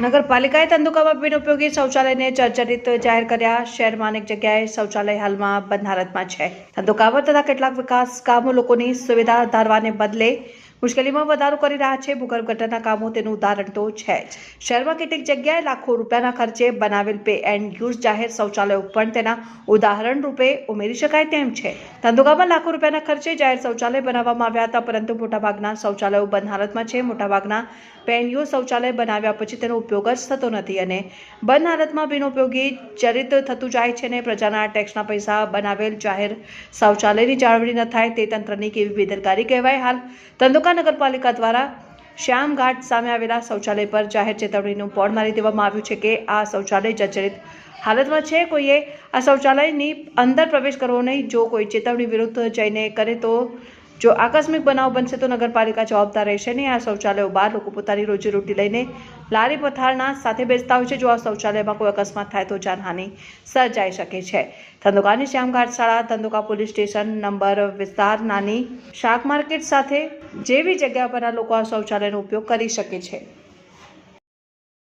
નગરપાલિકાએ ધંધુકામાં બિનઉપયોગી શૌચાલયને જર્જરિત જાહેર કર્યા. શહેરમાં અનેક જગ્યાએ શૌચાલય હાલમાં બંધ છે. ધંધુકામાં તથા કેટલાક વિકાસ કામો લોકોની સુવિધા ધારવાને બદલે મુશ્કેલીમાં વધારો કરી રહ્યા છે. ભૂગર્ભ ગટરના કામો તેનું ઉદાહરણ તો છે જ. શહેરમાં કેટલીક જગ્યાએ લાખો રૂપિયાના ખર્ચે બનાવેલ પે એન્ડ યુઝ જાહેર શૌચાલયો પણ તેના ઉદાહરણ રૂપે ઉમેરી શકાય તેમ છે. ધંધુકામાં લાખો રૂપિયાના ખર્ચે જાહેર શૌચાલય બનાવવામાં આવ્યા હતા, પરંતુ મોટાભાગના શૌચાલયો બંધ હાલતમાં છે. મોટાભાગના પેનયુઝ શૌચાલય બનાવ્યા પછી તેનો ઉપયોગ જ થતો નથી અને બંધ હાલતમાં બિનઉપયોગી ચરિત થતું જાય છે અને પ્રજાના ટેક્સના પૈસા બનાવેલ જાહેર શૌચાલયની જાળવણી ન થાય તે તંત્રની કેવી બેદરકારી કહેવાય હાલ. ધંધુકા નગરપાલિકા દ્વારા શ્યામઘાટ સામે આવેલા શૌચાલય પર જાહેર ચેતવણીનું બોર્ડ મારી દેવામાં આવ્યું છે કે આ શૌચાલય જર્જરિત હાલતમાં છે. કોઈએ આ શૌચાલયની અંદર પ્રવેશ કરવો નહીં. જો કોઈ ચેતવણી વિરુદ્ધ જઈને કરે તો જો આકસ્મિક બનાવ બનશે તો નગરપાલિકા જવાબદાર રહેશે નહીં આ શૌચાલયો બહાર લોકો પોતાની રોજીરોટી લઈને લારી પથારના સાથે બેસતા હોય છે. જો આ શૌચાલયમાં કોઈ અકસ્માત થાય તો જાનહાનિ સર્જાઈ શકે છે. ધંધુકાની શ્યામઘાટ શાળા ધંધુકા પોલીસ સ્ટેશન નંબર વિસ્તાર નાની શાક માર્કેટ સાથે જેવી જગ્યા પર આ લોકો આ શૌચાલયનો ઉપયોગ કરી શકે છે.